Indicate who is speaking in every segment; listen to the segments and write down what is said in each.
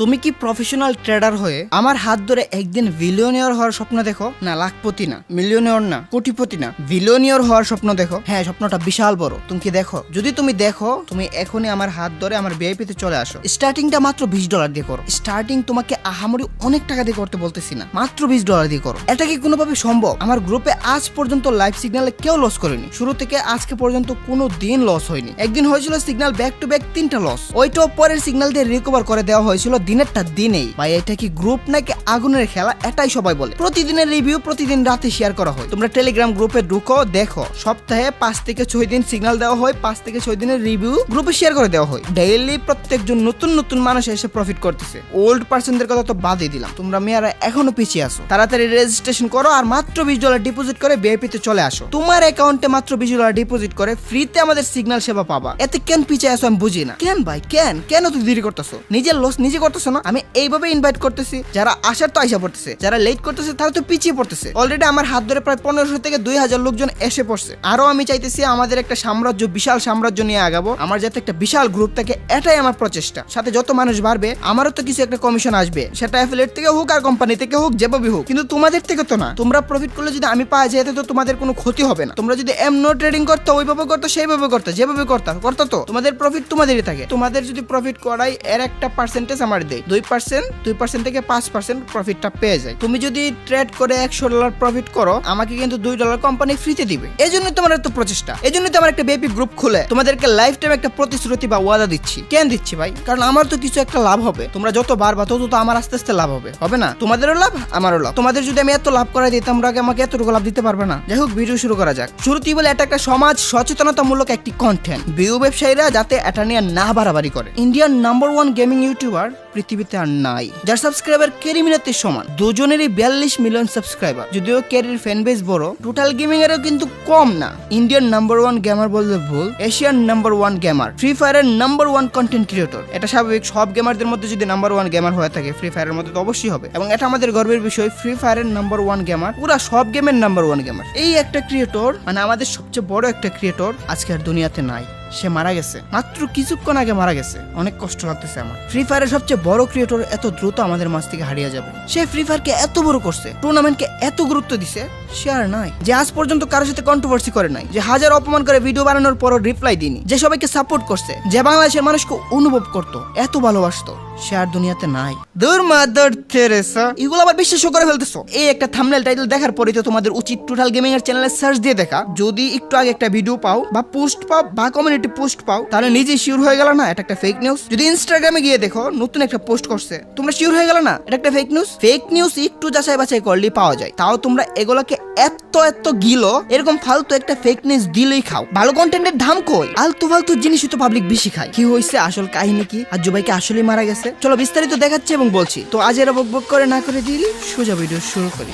Speaker 1: তুমি কি professional tedder হয়ে আমার হাত ধরে একদিন ভিলিয়নিয়র হওয়ার স্বপ্ন দেখো? না, লাখপতি না মিলিয়নিয়র না, কোটিপতি না ভিলিয়নিয়র হওয়ার স্বপ্ন দেখো? হ্যাঁ স্বপ্নটা বিশাল বড়। তুমি কি দেখো? যদি তুমি দেখো, তুমি এখনই আমার হাত ধরে আমার ভিআইপিতে চলে আসো। স্টার্টিংটা মাত্র বিশ ডলার দিয়ে করো। স্টার্টিং তোমাকে আহামরি অনেক টাকা দিয়ে করতে বলতেছি না। মাত্র বিশ ডলার দিয়ে করো। এটা কি কোনোভাবে সম্ভব? আমার গ্রুপে আজ পর্যন্ত লাইভ সিগন্যালে কেউ লস করেনি। শুরু থেকে আজকে পর্যন্ত কোনো দিন লস হয়নি। একদিন হয়েছিল সিগন্যাল ব্যাক টু ব্যাক তিনটা লস ওইটাও পরের সিগন্যাল দিয়ে রিকভার করে দেওয়া হয়েছিল দিনেরটা দিনেই। ভাই এটা কি গ্রুপ নাকি আগুনের খেলা এটাই সবাই বলে। প্রতিদিনের রিভিউ প্রতিদিন রাতে শেয়ার করা হয়। তোমরা টেলিগ্রাম গ্রুপে ঢুকো, দেখো। সপ্তাহে পাঁচ থেকে ছয় দিন সিগন্যাল দেওয়া হয়, পাঁচ থেকে ছয় দিনের রিভিউ গ্রুপে শেয়ার করে দেওয়া হয়। ডেইলি প্রত্যেকজন নতুন নতুন মানুষ এসে প্রফিট করতেছে। ওল্ড পার্সনদের কথা তো বাদই দিলাম। তোমরা মেয়েরা এখনও পিছিয়ে আসো তাড়াতাড়ি রেজিস্ট্রেশন করো আর মাত্র বিশ ডলার ডিপোজিট করে বিআইপিতে চলে আসো। তোমার অ্যাকাউন্টে মাত্র বিশ ডলার ডিপোজিট করে ফ্রিতে আমাদের সিগন্যাল সেবা পাবা। এতে কেন পিছিয়ে আসো আমি বুঝি না। কেন ভাই? কেন? কেন তুই দেরি করতেছো? নিজের লস নিজে করতেছো না? আমি এইভাবে ইনভাইট করতেছি। যারা আসার তো আইসা পড়তেছে। যারা লেট করতেছে তারা তো পিছিয়ে পড়তেছে। অলরেডি আমার হাত ধরে প্রায় পনেরোশো থেকে দুই হাজার লোকজন এসে পড়ছে। আরও আমি চাইতেছি আমাদের একটা সাম্রাজ্য, বিশাল সাম্রাজ্য নিয়ে আগাবো। আমার যাতে একটা বিশাল গ্রুপ থাকে, এটাই আমার প্রচেষ্টা। সাথে যত মানুষ বাড়বে, আমারও তো কিছু একটা কমিশন আসবে। সেটা অ্যাফিলেট থেকে হোক আর কোম্পানি থেকে হোক, যেভাবে হোক। কিন্তু তোমাদের থেকে তো না। তোমরা প্রফিট করলে যদি আমি পাই যেতে তো তোমাদের কোনো ক্ষতি হবে না। তোমরা যদি এম নো ট্রেডিং করতো, ওইভাবে করতো, সেইভাবে করতো, যেভাবে করতো করতো তো। তোমাদের প্রফিট তোমাদেরই থাকে। তোমাদের যদি প্রফিট করাই, এর একটা পার্সেন্টেজ আমার দেয়। দুই পার্সেন্ট দুই পার্সেন্ট থেকে পাঁচ পার্সেন্ট প্রফিটটা পেয়ে যায়। তুমি যদি ট্রেড করে একশো ডলার প্রফিট করো, আমাকে কিন্তু দুই ডলার কোম্পানি ফ্রিতে দিবে। এই জন্যই তোমার এত প্রচেষ্টা। এই জন্যই তো আমার একটা বেপি গ্রুপ খুলে। তোমাদেরকে লাইফ টাইম একটা প্রতিশ্রুতি বা ওয়াদা দিচ্ছি। কেন দিচ্ছি ভাই? কারণ আমার তো কিছু একটা লাভ হবে। তোমরা যত বারবা তত তো আমার আস্তে আস্তে লাভ হবে। হবে না? তোমাদেরও লাভ, আমারও লাভ। তোমাদের যদি আমি এত লাভ করাই দিই, তোমরা আমাকে এতটুকু লাভ দিতে পারবে না। যাই হোক ভিডিও শুরু করা যাক। শুরুতেই বলে, এটা একটা সমাজ সচেতনতামূলক একটি কন্টেন্ট ভিউ ব্যবসায়ীরা যাতে এটা নিয়ে না বাড়াবাড়ি করে। Indian number one gaming YouTuber পৃথিবীতে আর নাই। যার সাবস্ক্রাইবার কেরি মিনাতের সমান। দুজনেরই বিয়াল্লিশ মিলিয়ন সাবস্ক্রাইবার যদিও কেরির ফ্যান বেস বড় টোটাল গেমিং এরও কিন্তু কম না। ইন্ডিয়ান নাম্বার ওয়ান গেমার বললে ভুল Asian number one gamer free ফায়ারের নাম্বার ওয়ান কন্টেন্ট ক্রিয়েটর এটা স্বাভাবিক, সব গেমারদের মধ্যে যদি নাম্বার ওয়ান গেমার হয়ে থাকে ফ্রি ফায়ারের মধ্যে তো অবশ্যই হবে। এবং এটা আমাদের গর্বের বিষয় ফ্রি ফায়ারের নাম্বার ওয়ান গেমার পুরা সব গেমের নাম্বার ওয়ান গেমার এই একটা ক্রিয়েটর মানে আমাদের সবচেয়ে বড় একটা ক্রিয়েটর আজকে আর দুনিয়াতে নাই। সে মারা গেছে। মাত্র কিছুক্ষণ আগে মারা গেছে। অনেক কষ্ট লাগতেছে আমার। ফ্রি ফায়ারের সবচেয়ে বড় ক্রিয়েটর এত দ্রুত আমাদের মাছ থেকে হারিয়ে যাবে। সে ফ্রি ফায়ারকে এত বড় করছে টুর্নামেন্টকে এত গুরুত্ব দিছে, সে আর নাই। যে আজ পর্যন্ত কারোর সাথে কন্ট্রোভার্সি করে নাই, যে হাজার অপমান করে ভিডিও বানানোর পর রিপ্লাই দিনি যে সবাইকে সাপোর্ট করছে, যে বাংলাদেশের মানুষকে অনুভব করতো, এত ভালোবাসতো। সে আর দুনিয়াতে নাই। দূর মাদার তেরেসা এগুলো আবার বিশ্বাস করে ফেলতেছো? এই একটা থাম্বনেল টাইটেল দেখার পরে তো তোমাদের উচিত টোটাল গেমিং এর চ্যানেলে সার্চ দিয়ে দেখা। যদি একটু আগে একটা ভিডিও পাও বা পোস্ট পাও বা কমিউনিটি পোস্ট পাও তাহলে নিজে শিওর হয়ে গেল না এটা একটা ফেক নিউজ যদি ইনস্টাগ্রামে গিয়ে দেখো নতুন একটা পোস্ট করছে তোমরা শিওর হয়ে গেল না এটা একটা ফেক নিউজ ফেক নিউজ একটু যাচাই বাছাই করলে পাওয়া যায়। তাও তোমরা এগুলোকে এত এত গিলো এরকম ফালতু একটা ফেক নিউজ দিলেই খাও। ভালো কন্টেন্টের দাম কই? আলতু ফালতু জিনিসই তো পাবলিক বেশি খায়। কি হয়েছে আসল কাহিনী কি? আর জুবাইকে আসলেই মারা গেছে। চলো বিস্তারিত দেখাচ্ছি এবং বলছি। তো আজ এরা বক বক করে না করে দিলি সোজা ভিডিও শুরু করি।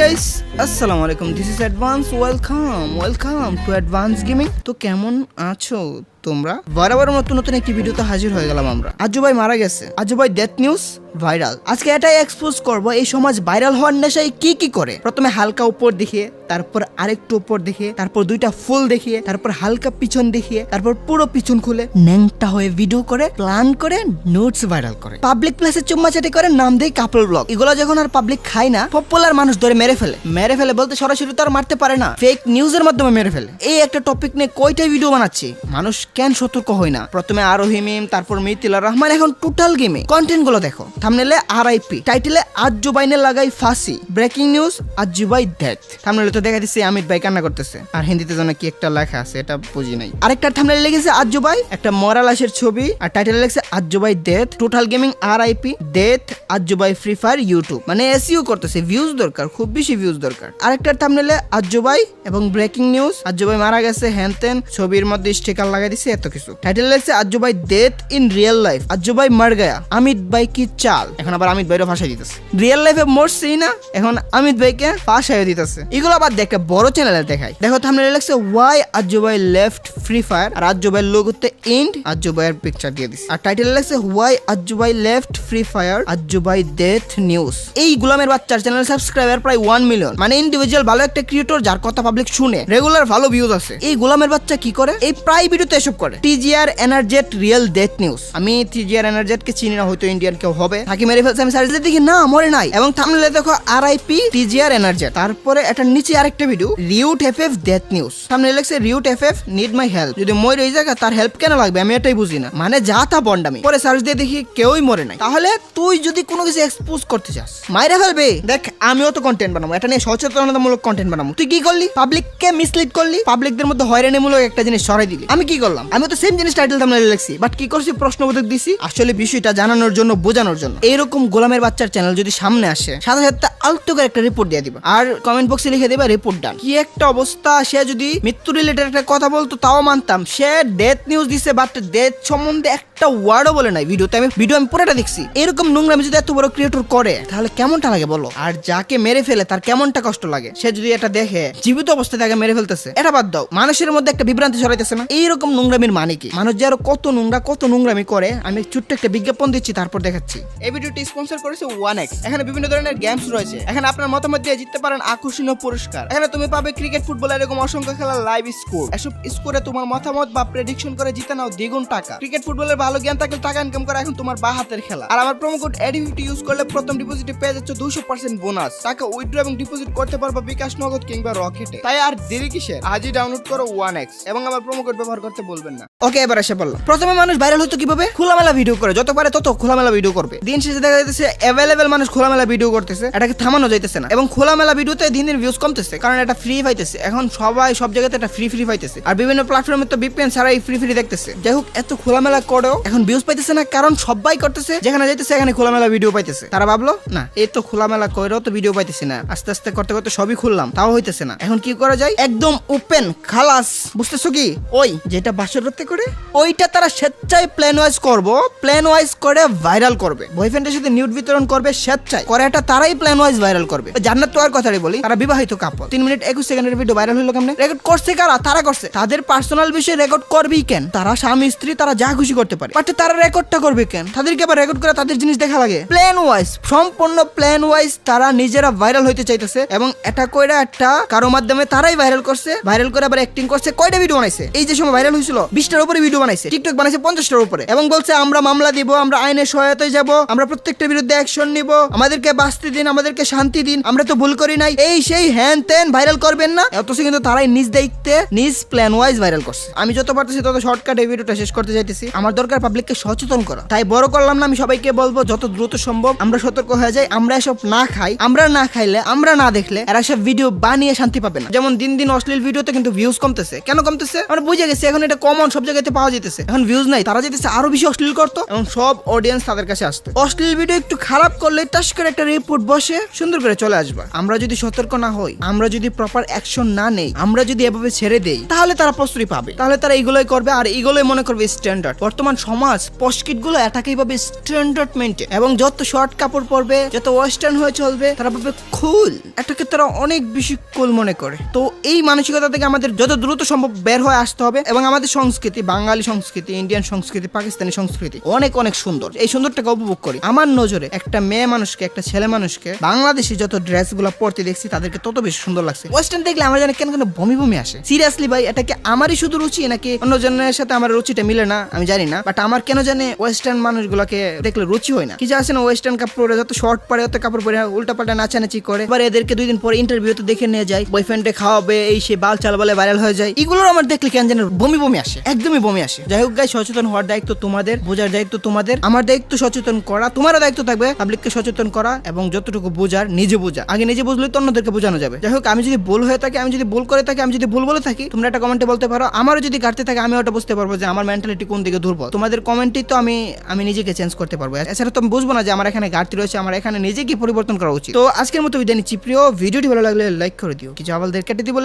Speaker 1: Guys, আসসালামু আলাইকুম। This is advance welcome welcome to advance gaming তো কেমন আছো? তোমরা। বরাবর নতুন নতুন একটি ভিডিওতে হাজির হয়ে গেলাম আমরা। আজু ভাই মারা গেছে। আজু ভাই ডেথ নিউজ ভাইরাল আজকে এটাই এক্সপোজ করব, এই সমাজ ভাইরাল হওয়ার নেশায় কি কি করে? প্রথমে হালকা উপর দেখিয়ে তারপর আরেকটু উপর দেখিয়ে তারপর দুইটা ফুল দেখিয়ে, তারপর হালকা পিছন দেখিয়ে তারপর পুরো পিছন খুলে ন্যাংটা হয়ে ভিডিও করে প্ল্যান করে নোটস ভাইরাল করে। পাবলিক প্লেসে চুম্মাচাটি করে, নাম দেয় কাপল ব্লগ এগুলো যখন আর পাবলিক খায় না পপুলার মানুষ ধরে মেরে ফেলে। মেরে ফেলে বলতে সরাসরি তো আর মারতে পারে না। ফেক নিউজের মাধ্যমে মেরে ফেলে। এই একটা টপিক নিয়ে কয়টা ভিডিও বানাচ্ছি? মানুষ কেন সতর্ক হয় না? প্রথমে আরোহি মিম, তারপর মিতিলা রহমান, এখন টোটাল গেমে। কন্টেন্টগুলো দেখো। থামনেলে আর আইপি টাইটেলে আজ জুবাইনে লাগাই ফাঁসি ব্রেকিং নিউজ আজ জুবাই ডেথ থামনেলে তো দেখা দিচ্ছে আমিত ভাই কান্না করতেছে। আর হিন্দিতে যেন কি একটা লেখা আছে, এটা বুঝি নাই। আরেকটা থামনেলে লেগেছে আজ জুবাই, একটা মরা লাশের ছবি, আর টাইটেলে লেগেছে আজ জুবাই ডেথ টোটাল গেমিং আর আইপি ডেথ আজ জুবাই ফ্রি ফায়ার ইউটিউব মানে এসইও করতেছে ভিউজ দরকার, খুব বেশি ভিউজ দরকার। আরেকটার থামনেলে আজ জুবাই, এবং ব্রেকিং নিউজ আজ জুবাই মারা গেছে, হ্যান ছবির মধ্যে স্টিকার লাগাই দিছে এত কিছু। টাইটেল লেগেছে আজ জুবাই ডেথ ইন রিয়েল লাইফ আজ জুবাই মার গয়া। অমিত ভাই কি চাল। এখন আবার অমিত ভাইরও ভাষায় দিতেছে। রিয়েল লাইফে মরছেই না এখন অমিত ভাইকে ভাষায় দিতেছে। এগুলো আবার দেখে বড় চ্যানেলে দেখায়। দেখো থামনেলে লেগেছে ওয়াই আজ ভাই লেফট ফ্রি ফায়ার আর আজ ভাই লোগোতে এন্ড আজ ভাইয়ের পিকচার দিয়ে দিছে। আর টাইটেল লেগেছে ওয়াই আজ ভাই লেফট ফ্রি ফায়ার আজ ভাই ডেথ নিউজ এই গুলামের বাচ্চার চ্যানেল সাবস্ক্রাইবার প্রায় ওয়ান মিলিয়ন মানে ইন্ডিভিজুয়াল ভালো একটা ক্রিয়েটর যার কথা পাবলিক শুনে রেগুলার ভালো ভিউজ আছে। এই গোলামের বাচ্চা কি করে? এই প্রায় ভিডিওতে এসব করে। টিজিআর এনার্জেট রিয়েল ডেথ নিউজ আমি টিজিআর এনার্জেট কে চিনি না, হয়তো ইন্ডিয়ান কেউ হবে। থাকি মেরে ফেলছে, আমি সার্চ দেখি না, মরে নাই। এবং থামলে দেখো আর আই আইপি টিজিআর এনার্জেট তারপরে এটার নিচে আরেকটা ভিডিও রিউট এফ এফ ডেথ নিউজ সামনে লেখছে রিউট F F need my help যদি মই এই জায়গা তার হেল্প কেন লাগবে? আমি এটাই বুঝি না। মানে যা তা বন্ডামি। পরে সার্চ দিয়ে দেখি কেউই মরে নাই। তাহলে তুই যদি কোনো কিছু এক্সপোজ করতে চাস, মাইরা ফেলবে। দেখ, আমিও তো কন্টেন্ট বানাবো। এটা নিয়ে সচেতনতামূলক কন্টেন্ট বানাবো। তুই কি করলি? পাবলিককে মিসলিড করলি? পাবলিকদের মধ্যে হয়রানিমূলক একটা জিনিস সরাই দিলি। আমি কি করলাম? আমি তো সেম জিনিস টাইটেল থামলে লিখছি বাট কি করছি? প্রশ্নবোধক দিছি। আসলে বিষয়টা জানানোর জন্য, বোঝানোর জন্য। এরকম গোলামের বাচ্চার চ্যানেল যদি সামনে আসে, সাথে সাথে আলতো করে একটা রিপোর্ট দিয়ে দিবা। আর কমেন্ট বক্সে লিখে দিবা রিপোর্ট ডান কি একটা অবস্থা, সে যদি মৃত্যু রিলেটেড একটা কথা বলতো, তাও মানতাম। সে ডেথ নিউজ দিছে বাট ডেথ সম্বন্ধে একটা ওয়ার্ডও বলে নাই। ভিডিওতে আমি ভিডিও আমি পুরোটা দেখছি। এরকম নোংরামি যদি এত বড় ক্রিয়েটর করে, তাহলে কেমনটা লাগে বলো? আর যাকে মেরে ফেলে, তার কেমনটা কষ্ট লাগে? সে যদি এটা দেখে, জীবিত অবস্থায় তাকে মেরে ফেলতেছে, এটা বাদ দাও। মানুষের মধ্যে একটা বিভ্রান্তি ছড়াইতেছে না? এইরকম নোংরামির মানে কি? মানুষ যে আরও কত নোংরা, কত নোংরামি করে, আমি ছোট্ট একটা বিজ্ঞাপন দিচ্ছি, তারপর দেখাচ্ছি। এই ভিডিওটি স্পন্সর করেছে ওয়ান এক্স এখানে বিভিন্ন ধরনের গেমস রয়েছে। এখানে আপনার মতামত দিয়ে জিততে পারেন আকর্ষণীয় পুরস্কার। এখানে তুমি পাবে ক্রিকেট ফুটবল এরকম অসংখ্য খেলার লাইভ স্কোর এসব স্কোরে তোমার মতামত বা প্রেডিকশন করে জিতে নাও দ্বিগুণ টাকা। ক্রিকেট ফুটবলের ভালো জ্ঞান থাকলে টাকা ইনকাম করা এখন তোমার বা হাতের খেলা। আর আমার প্রোমো কোড এডিভিটি ইউজ করলে প্রথম ডিপোজিটে পেয়ে যাচ্ছে দুশো পার্সেন্ট বোনাস টাকা উইথড্র এবং ডিপোজিট করতে পারবা বিকাশ নগদ কিংবা রকেটে তাই আর দেরি কিসের? আজই ডাউনলোড করো ওয়ান এক্স এবং আমার প্রোমো কোড ব্যবহার করতে বলবেন না। ওকে, এবার এসে বললাম। প্রথমে মানুষ ভাইরাল হতো কীভাবে? খোলামেলা ভিডিও করে। যত পারে তত খোলামেলা ভিডিও করবে। দিন শেষে দেখা যাচ্ছে অ্যাভেলেবেল মানুষ খোলামেলা ভিডিও করতেছে। এটাকে থামানো যাইতেছে না। এবং খোলামেলা ভিডিওতে দিন দিন ভিউজ কমতেছে, কারণ এটা ফ্রি পাইতেছে এখন সবাই সব জায়গাতে এটা ফ্রি ফ্রি পাইতেছে আর বিভিন্ন প্ল্যাটফর্মে তো বিপিএন ছাড়াই ফ্রি ফ্রি দেখতেছে। যাই হোক, এত খোলামেলা করেও এখন ভিউজ পাইতেছে না, কারণ সবাই করতেছে, যেখানে যাইতেছে এখানে খোলামেলা ভিডিও পাইতেছে। তারা ভাবলো, না এই তো খোলামেলা করেও তো ভিডিও পাইতেছি না। আস্তে আস্তে করতে করতে সবই খুললাম, তাও হইতেছে না। এখন কি করা যায়? একদম ওপেন খালাস, বুঝতেছো কি? ওই, যেটা বাসর রাতে করে, ওইটা তারা স্বেচ্ছায় প্ল্যান ওয়াইজ করব প্ল্যান ওয়াইজ করে ভাইরাল করবে। বয়ফ্রেন্ডের সাথে নিউড বিতরণ করবে স্বেচ্ছায়। করে এটা তারাই প্ল্যান ওয়াইজ ভাইরাল করবে। জান্নাত তো আর কথাই বলি, তারা বিবাহিত কাপড় তিন মিনিট একুশ সেকেন্ডের ভিডিও ভাইরাল হলো কেমনে? রেকর্ড করছে কারা? তারা করছে। তাদের পার্সোনাল বিষয়ে রেকর্ড করবেই কেন? তারা স্বামী, স্ত্রী, তারা যা খুশি করতে পারে। বাট তারা রেকর্ডটা করবে কেন? তাদেরকে আবার রেকর্ড করে তাদের জিনিস দেখা লাগে। প্ল্যান ওয়াইজ সম্পূর্ণ প্ল্যান ওয়াইজ তারা নিজেরা ভাইরাল হইতে চাইতেছে এবং এটা কইরা একটা কারও মাধ্যমে তারাই ভাইরাল করছে। ভাইরাল করে আবার অ্যাক্টিং করছে। কয়টা ভিডিও বানাইছে? এই যে সময় ভাইরাল হয়েছিল বিশটার উপরে ভিডিও বানাইছে। টিকটক বানাইছে পঞ্চাশটার উপরে। এবং বলছে, আমরা মামলা দিব, আমরা আইনের সহায়তায় যাব, আমরা প্রত্যেকটার বিরুদ্ধে অ্যাকশন নিব। আমাদেরকে বাঁচতে দিন, আমাদেরকে শান্তি দিন। আমরা তো ভুল করি নাই। এই সেই হ্যান তেন ভাইরাল করবেন না। অথচ কিন্তু তারাই নিজ দেখতে নিজ প্ল্যান ওয়াইজ ভাইরাল করছে। আমি যত পারতেছি তত শর্টকাট এই ভিডিওটা শেষ করতে চাইতেছি। আমার দরকার পাবলিককে সচেতন করা। তাই বড় করলাম না, আমি সবাইকে বলব, যত দ্রুত সম্ভব আমরা সতর্ক হয়ে যাই। আমরা এসব না খাই। আমরা না খাইলে, আমরা না দেখলে এরা সব ভিডিও বানিয়ে শান্তি পাবে না। যেমন দিন দিন অশ্লীল ভিডিওতে কিন্তু ভিউজ কমতেছে। কেন কমতেছে? আমরা বুঝে গেছি, এখন এটা কমন সব জায়গাতে পাওয়া যেতেছে। এখন ভিউজ নাই। তারা যেতেছে আরও বেশি অশ্লীল করতো এবং সব অডিয়েন্স তাদের কাছে আসতো। অশ্লীল ভিডিও একটু খারাপ করলে টাস করে একটা রিপোর্ট বসে। সুন্দর করে চলে আসবা। আমরা যদি সতর্ক না হই, আমরা যদি প্রপার অ্যাকশন না নেই, আমরা যদি এভাবে ছেড়ে দেই, তাহলে তারা প্রস্তুতি পাবে। তাহলে তারা এগুলোই করবে আর এগুলোই মনে করবে স্ট্যান্ডার্ড বর্তমান সমাজ পস্কিটগুলো এটাকেই ভাবে স্ট্যান্ডার্ড মেনটেন এবং যত শর্ট কাপড় পরবে, যত ওয়েস্টার্ন হয়ে চলবে, তারা ভাবে কুল এটাকে তারা অনেক বেশি কুল মনে করে। তো এই মানসিকতা থেকে আমাদের যত দ্রুত সম্ভব বের হয়ে আসতে হবে এবং আমাদের সংস্কৃতি, বাঙালি সংস্কৃতি ইন্ডিয়ান সংস্কৃতি, পাকিস্তানি সংস্কৃতি অনেক অনেক সুন্দর। এই সুন্দরটাকে উপভোগ করি। আমার নজরে একটা মেয়ে মানুষকে, একটা ছেলে মানুষকে বাংলাদেশি যত ড্রেসগুলো পরতে দেখছি, তাদেরকে তত বেশি সুন্দর লাগছে। ওয়েস্টার্ন দেখলে আমার জানি কেন কেন বমি বমি আসে। সিরিয়াসলি ভাই, এটা কি আমারই শুধু রুচি নাকি অন্য জনের সাথে আমার রুচিটা মিলে না? আমি জানি না। বাট আমার কেন জানে ওয়েস্টার্ন মানুষগুলোকে দেখলে রুচি হয় না। কি যে আছে না ওয়েস্টার্ন কাপড় যত শর্ট পরে যত কাপড় পরে উল্টা পাল্টা নাচানাচি করে। এবার এদেরকে দুই দিন পরে ইন্টারভিউতে দেখে নিয়ে যায়। বয়ফ্রেন্ডে খাওয়াবে, এই সে বাল চাল বলে ভাইরাল হয়ে যায়। এগুলোর আমার দেখলে কেন জানে বমি বমি আসে। একদমই বমি আসে। যাই হোক গাই সচেতন হওয়ার দায়িত্ব তোমাদের, বোঝার দায়িত্ব তোমাদের। আমার দায়িত্ব সচেতন করা, তোমারও দায়িত্ব থাকবে। পাবলিককে সচেতন করা এবং যতটুকু বোঝার, নিজে বোঝা। আগে নিজে বুঝলে তো অন্যদেরকে বোঝানো যাবে। যাই হোক, আমি যদি ভুল হয়ে থাকি, আমি যদি ভুল করে থাকি, আমি যদি ভুল বলে থাকি, তোমরা একটা কমেন্টে বলতে পারো। আমারও যদি ঘাটতে থাকে, আমি ওটা বুঝতে পারব যে আমার মেন্টালিটি কোন দিকে দুর্বল। তোমাদের কমেন্টই তো আমি আমি নিজেকে চেঞ্জ করতে পারব। এছাড়া তো আমি বুঝব না যে আমার এখানে ঘাটতি রয়েছে, আমার এখানে নিজে কি পরিবর্তন করা উচিত। তো আজকের মতো বিদায় নিচ্ছি। প্রিয়, ভিডিওটি ভালো লাগলে লাইক করে দিও। কিছু আবালদের কেটে দিব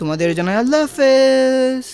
Speaker 1: তোমাদের জন্য আল্লাহ হাফেজ